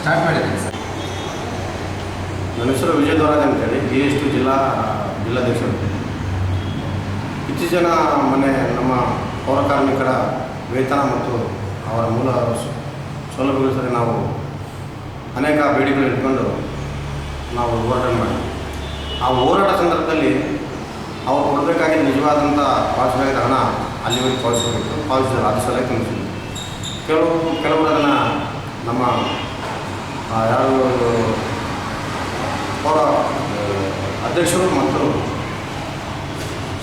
Start ಮಾಡಿದ್ದೀನಿ sir. ನನ್ನ ಹೆಸರು ವಿಜಯ ದೊರಾಜ್ ಅಂತೇಳಿ ಜಿ ಎಸ್ ಟಿ ಜಿಲ್ಲಾ ಜಿಲ್ಲಾಧ್ಯಕ್ಷ ಇತ್ತೀಚಿನ ಮೊನ್ನೆ ನಮ್ಮ ಪೌರ ಕಾರ್ಮಿಕರ ವೇತನ ಮತ್ತು ಅವರ ಮೂಲ ಸೌಲಭ್ಯಗಳು ಸರಿ ನಾವು ಅನೇಕ ಬೇಡಿಕೆಗಳು ಇಟ್ಕೊಂಡು ನಾವು ಹೋರಾಟ ಮಾಡಿ. ಆ ಹೋರಾಟ ಸಂದರ್ಭದಲ್ಲಿ ಅವರು ಕೊಡಬೇಕಾಗಿ ನಿಜವಾದಂಥ ಪಾವತಿಸಬೇಕಾದ ಹಣ ಅಲ್ಲಿವರೆಗೆ ಪಾವತಿಸಬೇಕು ಪಾವತಿಸಿದ್ರು ಅದು ಸಲಹೆ ಕೆಲವು, ಕೆಲವರು ಅದನ್ನು ನಮ್ಮ ಯಾರು ಅವರ ಅಧ್ಯಕ್ಷರು ಮತ್ತು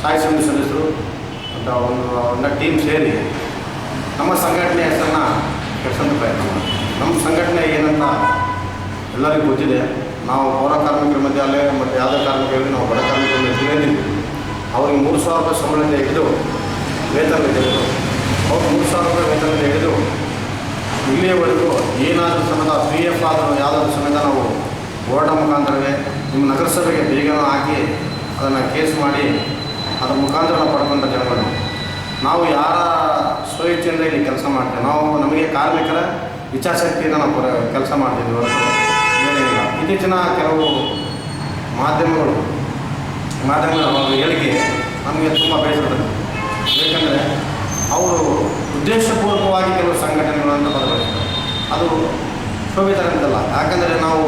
ಸಾಯಿ ಸಮಿತಿ ಸದಸ್ಯರು ಅಂತ ಒಂದು ಒಂದು ಟೀಮ್ ಸೇರಿ ನಮ್ಮ ಸಂಘಟನೆ ಹೆಸರನ್ನ ಕೆಡ್ಸೋದು ಪ್ರಯತ್ನ ನಮ್ಮ ಸಂಘಟನೆ ಏನಂತ ಎಲ್ಲರಿಗೂ ಗೊತ್ತಿದೆ. ನಾವು ಪೌರ ಕಾರ್ಮಿಕರ ಮಧ್ಯೆ ಅಲ್ಲೇ, ಮತ್ತು ಯಾವುದೇ ಕಾರ್ಮಿಕರಿಗೆ ನಾವು ಬಡ ಕಾರ್ಮಿಕರ ಮಧ್ಯೆ ಅವ್ರಿಗೆ ಮೂರು ಸಾವಿರ ರೂಪಾಯಿ ಸಂಬಳದಿಂದ ಹಿಡಿದು ವೇತನ ಹಿಡಿದು ಅವ್ರು ಮೂರು ಸಾವಿರ ರೂಪಾಯಿ ವೇತನದಿಂದ ಹಿಡಿದು ಇಲ್ಲಿಯವರೆಗೂ ಏನಾದರೂ ಸಮೇತ ಪಿ ಎಫ್ ಆದರೂ ಯಾವುದಾದ್ರೂ ಸಮೇತ ನಾವು ಹೋರಾಟ ಮುಖಾಂತರವೇ ನಿಮ್ಮ ನಗರಸಭೆಗೆ ಬೇಗ ಹಾಕಿ ಅದನ್ನು ಕೇಸ್ ಮಾಡಿ ಅದರ ಮುಖಾಂತರ ನಾವು ಪಡ್ಕೊಂಡ ಜನಗಳು. ನಾವು ಯಾರ ಸ್ವಇಚ್ಛೆಯಿಂದ ಇಲ್ಲಿ ಕೆಲಸ ಮಾಡ್ತೇವೆ? ನಾವು ನಮಗೆ ಕಾರ್ಮಿಕರ ಇಚ್ಛಾಶಕ್ತಿಯಿಂದ ನಾವು ಕೆಲಸ ಮಾಡ್ತೀವಿ ಹೊರತು ಇತ್ತೀಚಿನ ಕೆಲವು ಮಾಧ್ಯಮಗಳು, ಮಾಧ್ಯಮಗಳ ಹೇಳಿಕೆ ನಮಗೆ ತುಂಬ ಬೇಸರ. ಏಕೆಂದರೆ ಅವರು ಉದ್ದೇಶಪೂರ್ವಕವಾಗಿ ಕೆಲವು ಸಂಘಟನೆಗಳನ್ನು ಬರಬೇಕು ಅದು ಶೋಭಿತರಂತಲ್ಲ ಯಾಕಂದರೆ ನಾವು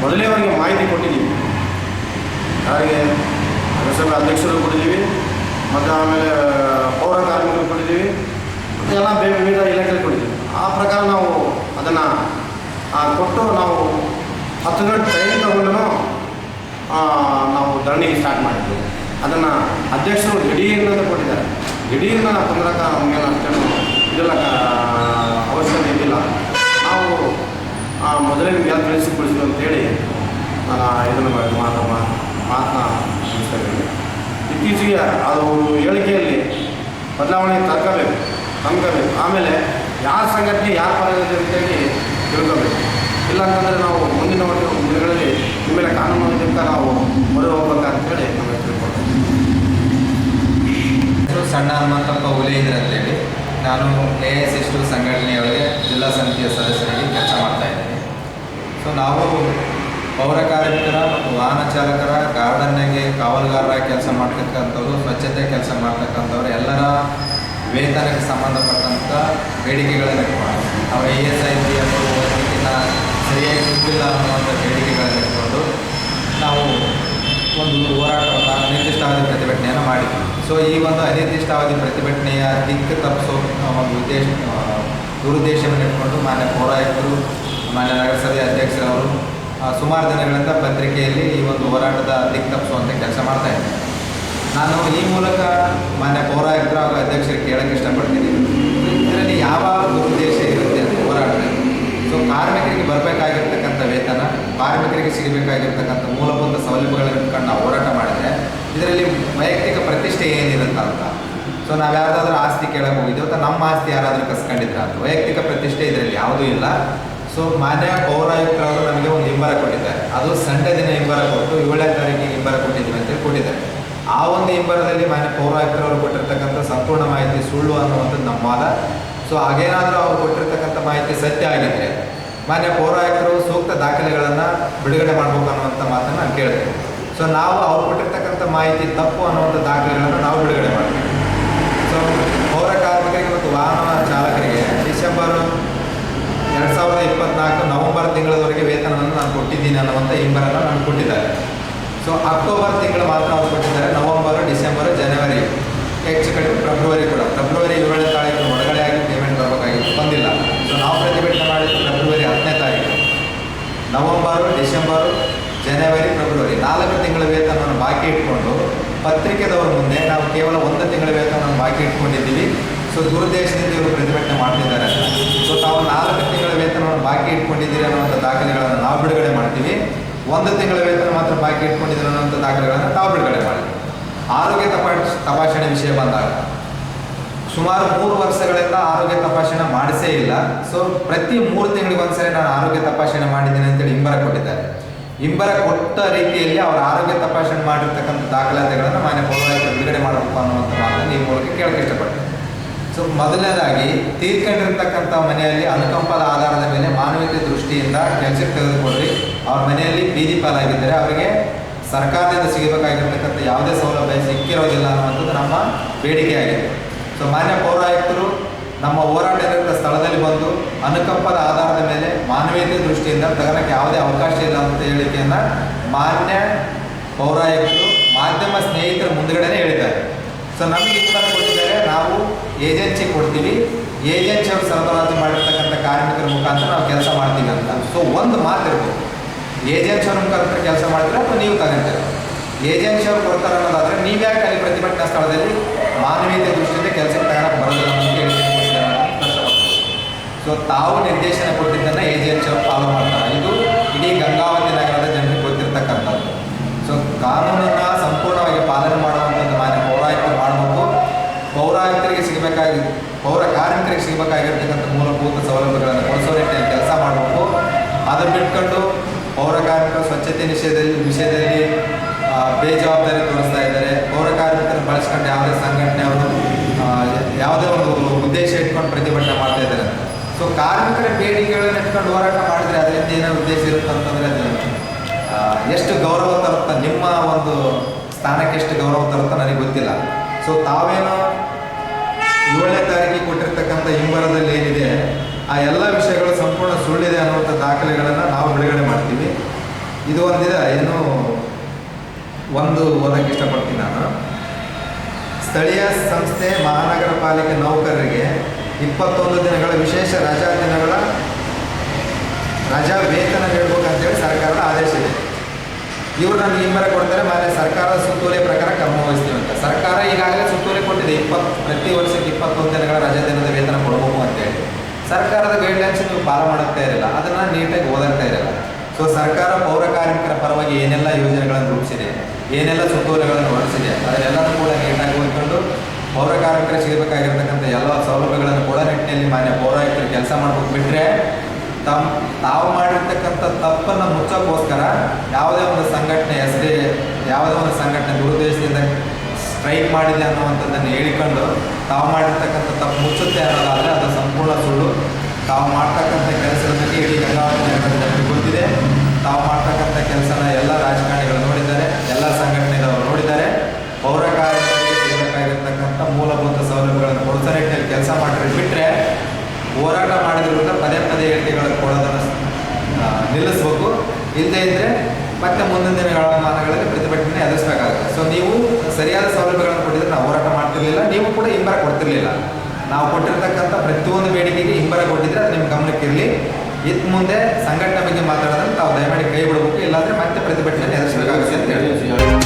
ಮೊದಲೇ ಅವರಿಗೆ ಮಾಹಿತಿ ಕೊಟ್ಟಿದ್ದೀವಿ. ಯಾರಿಗೆ ನಗರಸಭೆ ಅಧ್ಯಕ್ಷರು ಕೊಟ್ಟಿದ್ದೀವಿ, ಮತ್ತು ಆಮೇಲೆ ಪೌರ ಕಾರ್ಮಿಕರು ಕೊಟ್ಟಿದ್ದೀವಿ, ಮತ್ತು ಎಲ್ಲ ಬೇರೆ ವಿವಿಧ ಇಲಾಖೆಗಳು ಕೊಟ್ಟಿದ್ದೀವಿ. ಆ ಪ್ರಕಾರ ನಾವು ಅದನ್ನು ಕೊಟ್ಟು ನಾವು ಹತ್ತು ಗಂಟೆ ಟೈಮ್ ತಗೊಂಡು ನಾವು ಧರಣಿಗೆ ಸ್ಟಾರ್ಟ್ ಮಾಡಿದ್ವಿ. ಅದನ್ನು ಅಧ್ಯಕ್ಷರು ದಿಢೀರ್ನಂತ ಕೊಟ್ಟಿದ್ದಾರೆ. ದಿಢೀರ್ನ ತೊಂದರೆ ನಮಗೇನು ಅಷ್ಟೇನು ಇದೆಲ್ಲ ಅವಶ್ಯಕತೆ ಇದ್ದಿಲ್ಲ. ನಾವು ಆ, ಮೊದಲೇ ನಿಮ್ಗೆ ತಿಳಿಸಿಕೊಡಿಸಿದ್ವಿ ಅಂತೇಳಿ ನಾನು ಇದನ್ನು ಮಾತು ಮಾತನ್ನ ಮುಗಿಸ್ತಾ ಇತ್ತೀಚೆಗೆ ಅದು ಹೇಳಿಕೆಯಲ್ಲಿ ಬದಲಾವಣೆ ತರ್ಕೋಬೇಕು ತಂದ್ಕೋಬೇಕು ಆಮೇಲೆ ಯಾರ ಸಂಘಟನೆ ಯಾರ ಪರವಿದೆ ಅಂತೇಳಿ ತಿಳ್ಕೋಬೇಕು. ಇಲ್ಲ ಅಂತಂದರೆ ನಾವು ಮುಂದಿನ ಒಂದು ದಿನಗಳಲ್ಲಿ ನಿಮ್ಮ ಮೇಲೆ ಕಾನೂನು ನಾವು ಮೊರೆ ಹೋಗ್ಬೇಕಂತೇಳಿ ನಮಗೆ ತಿಳ್ಕೊಳ್ತೀವಿ ಹೆಸರು ಸಣ್ಣ ಹನುಮಂತಪ್ಪ ಹುಲಿಂದ್ರ ಅಂತೇಳಿ ನಾನು ಎ ಎಸ್ ಎಸ್ ಟು ಜಿಲ್ಲಾ ಸಮಿತಿಯ ಸದಸ್ಯರಾಗಿ ಕೆಲಸ ಮಾಡ್ತಾ ಇದ್ದೀನಿ. ಸೊ ನಾವು ಪೌರ ಕಾರ್ಮಿಕರ ಮತ್ತು ವಾಹನ ಚಾಲಕರ ಗಾರ್ಡನ್ಗೆ ಕಾವಲುಗಾರರ ಕೆಲಸ ಮಾಡ್ತಕ್ಕಂಥವ್ರು, ಸ್ವಚ್ಛತೆ ಕೆಲಸ ಮಾಡ್ತಕ್ಕಂಥವ್ರು ಎಲ್ಲರ ವೇತನಕ್ಕೆ ಸಂಬಂಧಪಟ್ಟಂಥ ಬೇಡಿಕೆಗಳನ್ನು ಇಟ್ಕೊಂಡು, ನಾವು ಇ ಎಸ್ ಐ ಪಿ ಅನ್ನೋ ಸರಿಯಾಗಿ ಸಿಕ್ಕಿಲ್ಲ ಅನ್ನುವಂಥ ಬೇಡಿಕೆಗಳನ್ನು ಇಟ್ಕೊಂಡು, ನಾವು ಒಂದು ಹೋರಾಟವನ್ನು ಅನಿರ್ದಿಷ್ಟಾವಧಿ ಪ್ರತಿಭಟನೆಯನ್ನು ಮಾಡಿದ್ವಿ ಸೊ ಈ ಒಂದು ಅನಿರ್ದಿಷ್ಟಾವಧಿ ಪ್ರತಿಭಟನೆಯ ದಿಕ್ಕು ತಪ್ಪಿಸೋ ಒಂದು ಉದ್ದೇಶ ದುರುದ್ದೇಶವನ್ನು ಇಟ್ಕೊಂಡು ಮಾನ್ಯ ಪೌರಾಯುಕ್ತರು, ಮಾನ್ಯ ನಗರಸಭೆ ಅಧ್ಯಕ್ಷರವರು ಸುಮಾರು ದಿನಗಳಿಂದ ಪತ್ರಿಕೆಯಲ್ಲಿ ಈ ಒಂದು ಹೋರಾಟದ ದಿಕ್ಕು ತಪ್ಪಿಸುವಂತೆ ಕೆಲಸ ಮಾಡ್ತಾ ಇದ್ದಾರೆ. ನಾನು ಈ ಮೂಲಕ ಮಾನ್ಯ ಪೌರಾಯುಕ್ತರ ಹಾಗೂ ಅಧ್ಯಕ್ಷರಿಗೆ ಕೇಳಕ್ಕೆ ಇಷ್ಟಪಡ್ತೀನಿ ಇದರಲ್ಲಿ ಯಾವ ದುರುದ್ದೇಶ ಇರುತ್ತೆ ಅಂತ ಹೋರಾಟದಲ್ಲಿ ಸೊ ಕಾರ್ಮಿಕರಿಗೆ ಬರಬೇಕಾಗಿರ್ತಕ್ಕಂಥ ವೇತನ ಸಿಗಬೇಕಾಗಿರ್ತಕ್ಕಂಥ ಮೂಲಭೂತ ಸೌಲಭ್ಯಗಳನ್ನು ಕಂಡು ನಾವು ಹೋರಾಟ ಮಾಡಿದರೆ ಇದರಲ್ಲಿ ವೈಯಕ್ತಿಕ ಪ್ರತಿಷ್ಠೆ ಏನಿರುತ್ತೆ ಅಂತ ಸೊ ನಾವು ಯಾರ್ದಾದ್ರೂ ಆಸ್ತಿ ಕೇಳಕ್ಕೆ ಹೋಗಿದ್ದೀವಿ ಅಥವಾ ನಮ್ಮ ಆಸ್ತಿ ಯಾರಾದರೂ ಕಸ್ಕೊಂಡಿದ್ರೆ ಅಂತ ವೈಯಕ್ತಿಕ ಪ್ರತಿಷ್ಠೆ ಇದರಲ್ಲಿ ಯಾವುದೂ ಇಲ್ಲ. ಸೊ ಮಾನ್ಯ ಪೌರಾಯುಕ್ತರವರು ನಮಗೆ ಒಂದು ಹಿಂಬರ ಕೊಟ್ಟಿದ್ದಾರೆ. ಅದು ಸಂಡೆ ದಿನ ಹಿಂಬರ ಕೊಟ್ಟು ಏಳನೇ ತಾರೀಕಿಗೆ ಹಿಂಬರ ಕೊಟ್ಟಿದ್ದೀವಿ ಅಂತೇಳಿ ಕೊಟ್ಟಿದ್ದಾರೆ ಆ ಒಂದು ಹಿಂಬರದಲ್ಲಿ ಮಾನ್ಯ ಪೌರಾಯುಕ್ತರವರು ಕೊಟ್ಟಿರ್ತಕ್ಕಂಥ ಸಂಪೂರ್ಣ ಮಾಹಿತಿ ಸುಳ್ಳು ಅನ್ನುವಂಥದ್ದು ನಮ್ಮ ವಾದ ಸೊ ಹಾಗೇನಾದರೂ ಅವ್ರು ಕೊಟ್ಟಿರ್ತಕ್ಕಂಥ ಮಾಹಿತಿ ಸತ್ಯ ಆಗಿದ್ದರೆ ಮಾನ್ಯ ಪೌರಾಯುಕ್ತರು ಸೂಕ್ತ ದಾಖಲೆಗಳನ್ನು ಬಿಡುಗಡೆ ಮಾಡಬೇಕು ಅನ್ನುವಂಥ ಮಾತನ್ನು ನಾನು ಕೇಳ್ತೇನೆ ಸೊ ನಾವು ಅವ್ರು ಕೊಟ್ಟಿರ್ತಕ್ಕಂಥ ಮಾಹಿತಿ ತಪ್ಪು ಅನ್ನುವಂಥ ದಾಖಲೆಗಳನ್ನು ನಾವು ಬಿಡುಗಡೆ ಮಾಡ್ತೀವಿ. ಸೊ ಪೌರ ಕಾರ್ಮಿಕರಿಗೆ ಮತ್ತು ವಾಹನ ಚಾಲಕರಿಗೆ ಡಿಸೆಂಬರ್ ಎರಡು ಸಾವಿರದ ಇಪ್ಪತ್ನಾಲ್ಕು ನವೆಂಬರ್ ತಿಂಗಳವರೆಗೆ ವೇತನವನ್ನು ನಾನು ಕೊಟ್ಟಿದ್ದೀನಿ ಅನ್ನುವಂಥ ಹಿಂಬರನ್ನು ನಾನು ಕೊಟ್ಟಿದ್ದಾರೆ. ಸೊ ಅಕ್ಟೋಬರ್ ತಿಂಗಳು ಮಾತ್ರ ಅವ್ರು ಕೊಟ್ಟಿದ್ದಾರೆ, ನವೆಂಬರ್, ಡಿಸೆಂಬರ್, ಜನವರಿ. ಹೆಚ್ಚು ಕಡಿಮೆ ಫೆಬ್ರವರಿ ಕೂಡ. ಫೆಬ್ರವರಿ ಏಳನೇ ತಾರೀಕು ಒಳಗಡೆ ಆಗಿ ಪೇಮೆಂಟ್ ಬರಬೇಕಾಗಿತ್ತು ಬಂದಿಲ್ಲ ಸೊ ನಾವು ಪ್ರತಿಭಟನೆ ಮಾಡಿದ್ದು ಫೆಬ್ರವರಿ ಹತ್ತನೇ ತಾರೀಕು ನವೆಂಬರು ಡಿಸೆಂಬರು ಜನವರಿ ಫೆಬ್ರವರಿ ನಾಲ್ಕು ತಿಂಗಳ ವೇತನವನ್ನು ಬಾಕಿ ಇಟ್ಕೊಂಡು ಪತ್ರಿಕೆದವ್ರ ಮುಂದೆ ನಾವು ಕೇವಲ ಒಂದು ತಿಂಗಳ ವೇತನವನ್ನು ಬಾಕಿ ಇಟ್ಕೊಂಡಿದ್ದೀವಿ. ಸೊ ದುರುದ್ದೇಶದಿಂದ ಇವರು ಪ್ರತಿಭಟನೆ ಮಾಡ್ತಿದ್ದಾರೆ. ಸೊ ತಾವು ನಾಲ್ಕು ತಿಂಗಳ ವೇತನವನ್ನು ಬಾಕಿ ಇಟ್ಕೊಂಡಿದ್ದೀರಿ ಅನ್ನುವಂಥ ದಾಖಲೆಗಳನ್ನು ನಾವು ಬಿಡುಗಡೆ ಮಾಡ್ತೀವಿ. ಒಂದು ತಿಂಗಳ ವೇತನ ಮಾತ್ರ ಬಾಕಿ ಇಟ್ಕೊಂಡಿದ್ದೀರಿ ಅನ್ನುವಂಥ ದಾಖಲೆಗಳನ್ನು ತಾವು ಬಿಡುಗಡೆ ಮಾಡಿ. ಆರೋಗ್ಯ ತಪಾಸ್, ತಪಾಸಣೆ ವಿಷಯ ಬಂದಾಗ ಸುಮಾರು ಮೂರು ವರ್ಷಗಳಿಂದ ಆರೋಗ್ಯ ತಪಾಸಣೆ ಮಾಡಿಸೇ ಇಲ್ಲ. ಸೊ ಪ್ರತಿ ಮೂರು ತಿಂಗಳಿಗೆ ಒಂದ್ಸರಿ ನಾನು ಆರೋಗ್ಯ ತಪಾಸಣೆ ಮಾಡಿದ್ದೀನಿ ಅಂತೇಳಿ ಹಿಂಬರ ಕೊಟ್ಟಿದ್ದಾರೆ. ಹಿಂಬರ ಕೊಟ್ಟ ರೀತಿಯಲ್ಲಿ ಅವರ ಆರೋಗ್ಯ ತಪಾಸಣೆ ಮಾಡಿರ್ತಕ್ಕಂಥ ದಾಖಲಾತಿಗಳನ್ನು ಮಾನ್ಯ ಪೌರಾಯುಕ್ತರು ಬಿಡುಗಡೆ ಮಾಡಬೇಕು ಅನ್ನುವಂಥ ಮಾತನ್ನು ಈ ಮೂಲಕ ಕೇಳಕ್ಕೆ ಇಷ್ಟಪಡ್ತೀನಿ. ಸೊ, ಮೊದಲನೇದಾಗಿ, ತೀರ್ಕೊಂಡಿರ್ತಕ್ಕಂಥ ಮನೆಯಲ್ಲಿ ಅನುಕಂಪದ ಆಧಾರದ ಮೇಲೆ ಮಾನವೀಯತೆ ದೃಷ್ಟಿಯಿಂದ ಕೆಲಸಕ್ಕೆ ತೆಗೆದುಕೊಳ್ಳಿ. ಅವ್ರ ಮನೆಯಲ್ಲಿ ಬೀದಿ ಪಾಲಾಗಿದ್ದರೆ ಅವರಿಗೆ ಸರ್ಕಾರದಿಂದ ಸಿಗಬೇಕಾಗಿರ್ತಕ್ಕಂಥ ಯಾವುದೇ ಸೌಲಭ್ಯ ಸಿಕ್ಕಿರೋದಿಲ್ಲ ಅನ್ನುವಂಥದ್ದು ನಮ್ಮ ಬೇಡಿಕೆಯಾಗಿದೆ. ಸೊ, ಮಾನ್ಯ ಪೌರಾಯುಕ್ತರು ನಮ್ಮ ಹೋರಾಟ ಇರುವ ಸ್ಥಳದಲ್ಲಿ ಬಂದು ಅನುಕಂಪದ ಆಧಾರದ ಮೇಲೆ ಮಾನವೀಯತೆ ದೃಷ್ಟಿಯಿಂದ ತಗೋಣಕ್ಕೆ ಯಾವುದೇ ಅವಕಾಶ ಇಲ್ಲ ಅಂತ ಹೇಳಿಕೆಯನ್ನು ಮಾನ್ಯ ಪೌರಾಯುಕ್ತರು, ಮಾಧ್ಯಮ ಸ್ನೇಹಿತರ ಮುಂದುಗಡೆನೇ ಹೇಳಿದ್ದಾರೆ. ಸೊ ನಮಗೆ ಉತ್ತರ ಕೊಟ್ಟಿದ್ದಾರೆ. ನಾವು ಏಜೆನ್ಸಿ ಕೊಡ್ತೀವಿ. ಏಜೆನ್ಸಿ ಅವರು ಸರಬರಾಜು ಮಾಡಿರ್ತಕ್ಕಂಥ ಕಾರ್ಮಿಕರ ಮುಖಾಂತರ ನಾವು ಕೆಲಸ ಮಾಡ್ತೀವಿ ಅಂತ. ಸೊ ಒಂದು ಮಾತು ಇರ್ಬೋದು ಏಜೆನ್ಸಿ ಅವ್ರ ಮುಖಾಂತರ ಕೆಲಸ ಮಾಡಿದ್ರೆ ಅಥವಾ ನೀವು ತಗೊಂತೀರ? ಏಜೆನ್ಸಿ ಅವ್ರು ಕೊಡ್ತಾರೆ ಅನ್ನೋದಾದರೆ ನೀವು ಯಾಕೆ ಅಲ್ಲಿ ಪ್ರತಿಭಟನಾ ಸ್ಥಳದಲ್ಲಿ ಮಾನವೀಯತೆ ದೃಷ್ಟಿಯಿಂದ ಕೆಲಸಕ್ಕೆ ತಗೊಳಕ್ಕೆ ಬರೋದಿಲ್ಲ? ಸೊ ತಾವು ನಿರ್ದೇಶನ ಕೊಟ್ಟಿದ್ದನ್ನು ಅವರು ಫಾಲೋ ಮಾಡ್ತಾರೆ. ಇದು ಇಡೀ ಗಂಗಾವತಿ ನಗರದ ಜನರಿಗೆ ಗೊತ್ತಿರ್ತಕ್ಕಂಥದ್ದು. ಸೊ ಕಾನೂನನ್ನು ಸಂಪೂರ್ಣವಾಗಿ ಪಾಲನೆ ಮಾಡುವಂಥದ್ದು ಮಾನ್ಯ ಪೌರಾಯುಕ್ತರು ಮಾಡಬೇಕು. ಪೌರಾಯುಕ್ತರಿಗೆ ಸಿಗಬೇಕಾಗಿ, ಪೌರ ಕಾರ್ಮಿಕರಿಗೆ ಸಿಗಬೇಕಾಗಿರ್ತಕ್ಕಂಥ ಮೂಲಭೂತ ಸೌಲಭ್ಯಗಳನ್ನು ಕೊಡಿಸೋ ಕೆಲಸ ಮಾಡಬೇಕು. ಅದನ್ನು ಬಿಟ್ಕೊಂಡು ಪೌರ ಕಾರ್ಮಿಕರು ಸ್ವಚ್ಛತೆ ನಿಷೇಧದಲ್ಲಿ ವಿಷಯದಲ್ಲಿ ಬೇಜವಾಬ್ದಾರಿ ತೋರಿಸ್ತಾ ಇದ್ದಾರೆ. ಪೌರ ಕಾರ್ಮಿಕರನ್ನು ಬಳಸ್ಕೊಂಡು ಯಾವುದೇ ಸಂಘಟನೆ ಅವರು ಯಾವುದೇ ಒಂದು ಉದ್ದೇಶ ಇಟ್ಕೊಂಡು ಪ್ರತಿಭಟನೆ ಮಾಡ್ತಾ ಇದ್ದಾರೆ ಸೊ ಕಾರ್ಮಿಕರ ಬೇಡಿಕೆಗಳನ್ನ ಇಟ್ಕೊಂಡು ಹೋರಾಟ ಮಾಡಿದ್ರೆ ಅದರಿಂದ ಏನೋ ಉದ್ದೇಶ ಇರುತ್ತೆ ಅಂತಂದ್ರೆ ಎಷ್ಟು ಗೌರವ ತರುತ್ತ ನಿಮ್ಮ ಒಂದು ಸ್ಥಾನಕ್ಕೆ ಎಷ್ಟು ಗೌರವ ತರುತ್ತ ನನಗೆ ಗೊತ್ತಿಲ್ಲ. ಸೊ ತಾವೇನೋ ಏಳನೇ ತಾರೀಕಿಗೆ ಕೊಟ್ಟಿರ್ತಕ್ಕಂಥ ಹಿಂಬರದಲ್ಲಿ ಏನಿದೆ, ಆ ಎಲ್ಲ ವಿಷಯಗಳು ಸಂಪೂರ್ಣ ಸುಳ್ಳಿದೆ ಅನ್ನುವಂಥ ದಾಖಲೆಗಳನ್ನು ನಾವು ಬಿಡುಗಡೆ ಮಾಡ್ತೀವಿ. ಇದು ಒಂದಿದೆ ಏನು ಒಂದು ಓದಕ್ಕೆ ಇಷ್ಟಪಡ್ತೀನಿ ನಾನು. ಸ್ಥಳೀಯ ಸಂಸ್ಥೆ ಮಹಾನಗರ ಪಾಲಿಕೆ ನೌಕರರಿಗೆ ಇಪ್ಪತ್ತೊಂದು ದಿನಗಳ ವಿಶೇಷ ರಜಾ ದಿನಗಳ ರಜಾ ವೇತನ ನೀಡಬೇಕಂತೇಳಿ ಸರ್ಕಾರದ ಆದೇಶ ಇದೆ. ಇವರು ನಮ್ಗೆ ಹಿಂಬರ ಕೊಡ್ತಾರೆ ಮೇಲೆ ಸರ್ಕಾರದ ಸುತ್ತೋಲೆ ಪ್ರಕಾರ ಕ್ರಮ ವಹಿಸ್ತೀವಿ ಅಂತ. ಸರ್ಕಾರ ಈಗಾಗಲೇ ಸುತ್ತೋಲೆ ಕೊಟ್ಟಿದೆ ಇಪ್ಪತ್ತು ಪ್ರತಿ ವರ್ಷಕ್ಕೆ ಇಪ್ಪತ್ತೊಂದು ದಿನಗಳ ರಜಾ ದಿನದ ವೇತನ ಕೊಡಬೇಕು ಅಂತೇಳಿ. ಸರ್ಕಾರದ ಗೈಡ್ಲೈನ್ಸ್ ನೀವು ಪಾಲ ಮಾಡುತ್ತಾ ಇರಲ್ಲ, ಅದನ್ನು ನೀಟಾಗಿ ಓದಾಡ್ತಾ ಇರಲ್ಲ. ಸೊ ಸರ್ಕಾರ ಪೌರ ಕಾರ್ಮಿಕರ ಪರವಾಗಿ ಏನೆಲ್ಲ ಯೋಜನೆಗಳನ್ನು ರೂಪಿಸಿದೆ, ಏನೆಲ್ಲ ಸುತ್ತೋಲೆಗಳನ್ನು ಹೊರಡಿಸಿದೆ ಅದನ್ನೆಲ್ಲರೂ ಕೂಡ ನೀಟಾಗಿ ಓದ್ಕೊಂಡು ಪೌರ ಕಾರ್ಮಿಕರ ಸಿಗಬೇಕಾಗಿರ್ತಕ್ಕಂಥ ಎಲ್ಲ ಸೌಲಭ್ಯಗಳನ್ನು ಕೊಡೋ ನಿಟ್ಟಿನಲ್ಲಿ ಮಾನ್ಯ ಪೌರಾಯುಕ್ತರು ಕೆಲಸ ಮಾಡ್ಬೇಕು ಬಿಟ್ಟರೆ ತಮ್ಮ ತಾವು ಮಾಡಿರ್ತಕ್ಕಂಥ ತಪ್ಪನ್ನು ಮುಚ್ಚೋಕ್ಕೋಸ್ಕರ ಯಾವುದೇ ಒಂದು ಸಂಘಟನೆ ಎಸ್ಡಿ ಯಾವುದೇ ಒಂದು ಸಂಘಟನೆ ದುರುದ್ದೇಶದಿಂದ ಸ್ಟ್ರೈಕ್ ಮಾಡಿದೆ ಅನ್ನುವಂಥದ್ದನ್ನು ಹೇಳಿಕೊಂಡು ತಾವು ಮಾಡಿರ್ತಕ್ಕಂಥ ತಪ್ಪು ಮುಚ್ಚುತ್ತೆ ಅನ್ನೋದಾದರೆ ಅದು ಸಂಪೂರ್ಣ ಸುಳ್ಳು. ತಾವು ಮಾಡ್ತಕ್ಕಂಥ ಕೆಲಸದ ಬಗ್ಗೆ ಇಡೀ ಗಂಗಾವತಿ ಗೊತ್ತಿದೆ. ತಾವು ಮಾಡ್ತಕ್ಕಂಥ ಕೆಲಸನ ಎಲ್ಲ ರಾಜಕಾರಣಿಗಳು ನೋಡಿದ್ದಾರೆ, ಎಲ್ಲ ಸಂಘಟನೆಗಳು ನೋಡಿದ್ದಾರೆ. ಪೌರ ಸಿಗಬೇಕಾಗಿರ್ತಕ್ಕಂಥ ಮೂಲಭೂತ ನಿಲ್ಲಿಸಬೇಕು. ಇಲ್ಲದೇ ಇದ್ದರೆ ಮತ್ತೆ ಮುಂದಿನ ದಿನಗಳಲ್ಲಿ ಪ್ರತಿಭಟನೆ ಎದುರಿಸಬೇಕಾಗುತ್ತೆ. ಸೊ ನೀವು ಸರಿಯಾದ ಸೌಲಭ್ಯಗಳನ್ನು ಕೊಟ್ಟಿದ್ರೆ ನಾವು ಹೋರಾಟ ಮಾಡ್ತಿರ್ಲಿಲ್ಲ. ನೀವು ಕೂಡ ಹಿಂಬರ ಕೊಡ್ತಿರ್ಲಿಲ್ಲ. ನಾವು ಕೊಟ್ಟಿರ್ತಕ್ಕಂಥ ಪ್ರತಿಯೊಂದು ಬೇಡಿಕೆಗೆ ಹಿಂಬರ ಕೊಟ್ಟಿದ್ರೆ ಅದು ನಿಮ್ಮ ಗಮನಕ್ಕೆ ಇರಲಿ. ಮುಂದೆ ಸಂಘಟನೆ ಬಗ್ಗೆ ಮಾತಾಡೋದನ್ನು ತಾವು ದಯಮಾಡಿ ಕೈ ಬಿಡಬೇಕು. ಇಲ್ಲಾಂದರೆ ಮತ್ತೆ ಪ್ರತಿಭಟನೆ ಎದುರಿಸಬೇಕಾಗುತ್ತೆ ಅಂತ ಹೇಳಿ.